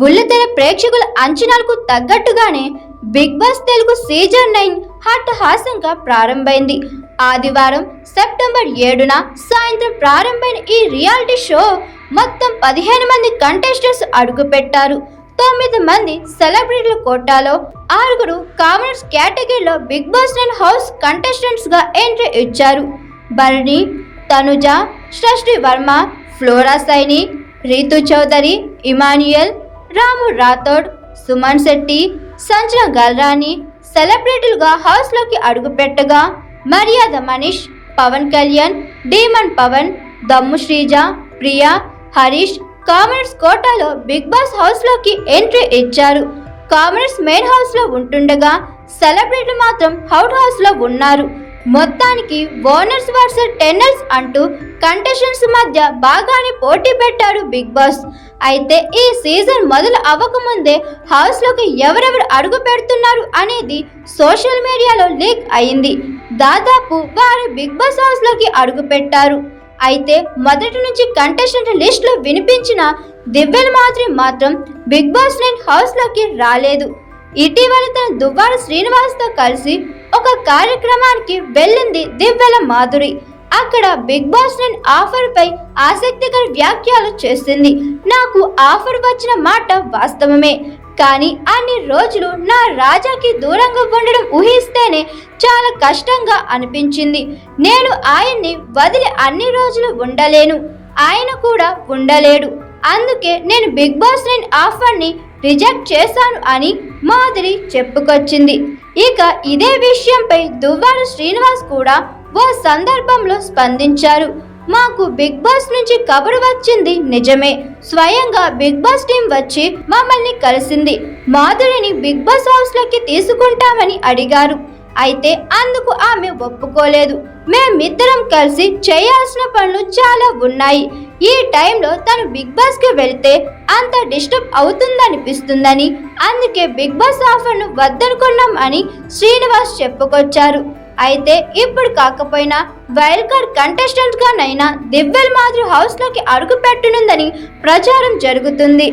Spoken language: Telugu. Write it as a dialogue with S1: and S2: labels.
S1: బుల్లితెర ప్రేక్షకుల అంచనాలకు తగ్గట్టుగానే Bigg Boss Telugu season nine హాస్యంగా ప్రారంభమైంది. ఆదివారం సెప్టెంబర్ ఏడున సాయంత్రం ప్రారంభమైన ఈ రియాలిటీ షో మొత్తం పదిహేను మంది కంటెస్టెంట్స్ అడుగుపెట్టారు. తొమ్మిది మంది సెలబ్రిటీల కోటాలో ఆరుగురు కామనర్స్ కేటగిరీలో బిగ్ బాస్ నైన్ హౌస్ కంటెస్టెంట్స్గా ఎంట్రీ ఇచ్చారు. భరణి తనుజ సృష్టి వర్మ ఫ్లోరా సైని రీతు చౌదరి ఇమాన్యుయల్ రాము రాథోడ్ సుమన్ శెట్టి సంజన గల్రాని సెలబ్రిటీలుగా హౌస్లోకి అడుగుపెట్టగా మర్యాద మనీష్ పవన్ కళ్యాణ్ డీమన్ పవన్ దమ్ము శ్రీజ ప్రియా హరీష్ కామర్స్ కోటాలో బిగ్ బాస్ హౌస్లోకి ఎంట్రీ ఇచ్చారు. కామర్స్ మెయిన్ హౌస్లో ఉంటుండగా సెలబ్రిటీ మాత్రం హౌట్ హౌస్లో ఉన్నారు. మొత్తానికి ఓనర్స్ వర్సెస్ టెన్నర్స్ అంటూ కంటెషన్స్ మధ్య బాగానే పోటీ పెట్టారు బిగ్ బాస్. అయితే ఈ సీజన్ మొదలు అవ్వకముందే హౌస్లోకి ఎవరెవరు అడుగు పెడుతున్నారు అనేది సోషల్ మీడియాలో లీక్ అయింది. దాదాపు వారు బిగ్ బాస్ హౌస్లోకి అడుగు పెట్టారు. అయితే మొదటి నుంచి కంటెస్టెంట్ లిస్ట్లో వినిపించిన దివ్యల మాత్రి మాత్రం బిగ్ బాస్ నైన్ హౌస్లోకి రాలేదు. ఇటీవల తన దువ్వాడ శ్రీనివాస్తో కలిసి ఒక కార్యక్రమానికి వెళ్ళింది దివ్యల మాధురి. అక్కడ బిగ్ బాస్ నైన్ ఆఫర్ పై ఆసక్తికర వ్యాఖ్యలు చేసింది. నాకు ఆఫర్ వచ్చిన మాట వాస్తవమే. కానీ అన్ని రోజులు నా రాజాకి దూరంగా ఉండడం ఊహిస్తేనే చాలా కష్టంగా అనిపించింది. నేను ఆయన్ని వదిలి అన్ని రోజులు ఉండలేను. ఆయన కూడా ఉండలేడు. అందుకే నేను బిగ్ బాస్ నైన్ ఆఫర్ని రిజెక్ట్ చేశాను అని మాధురి చెప్పుకొచ్చింది. ఇక ఇదే విషయంపై దువ్వారు శ్రీనివాస్ కూడా ఓ సందర్భంలో స్పందించారు. మాకు బిగ్ బాస్ నుంచి కబురు వచ్చింది నిజమే. స్వయంగా బిగ్ బాస్ టీం వచ్చి మమ్మల్ని కలిసింది. మాధురిని బిగ్ బాస్ హౌస్లోకి తీసుకుంటామని అడిగారు. అయితే అందుకు ఆమె ఒప్పుకోలేదు. మేమిద్దరం కలిసి చేయాల్సిన పనులు చాలా ఉన్నాయి. ఈ టైంలో తను బిగ్ బాస్కి వెళ్తే అంత డిస్టర్బ్ అవుతుందనిపిస్తుందని అందుకే బిగ్ బాస్ ఆఫర్ను వద్దనుకున్నాం అని శ్రీనివాస్ చెప్పుకొచ్చారు. అయితే ఇప్పుడు కాకపోయినా వైల్డ్ కార్డ్ కంటెస్టెంట్ గానైనా దివ్యల్ మాధురి హౌస్లోకి అడుగు పెట్టనుందని ప్రచారం జరుగుతుంది.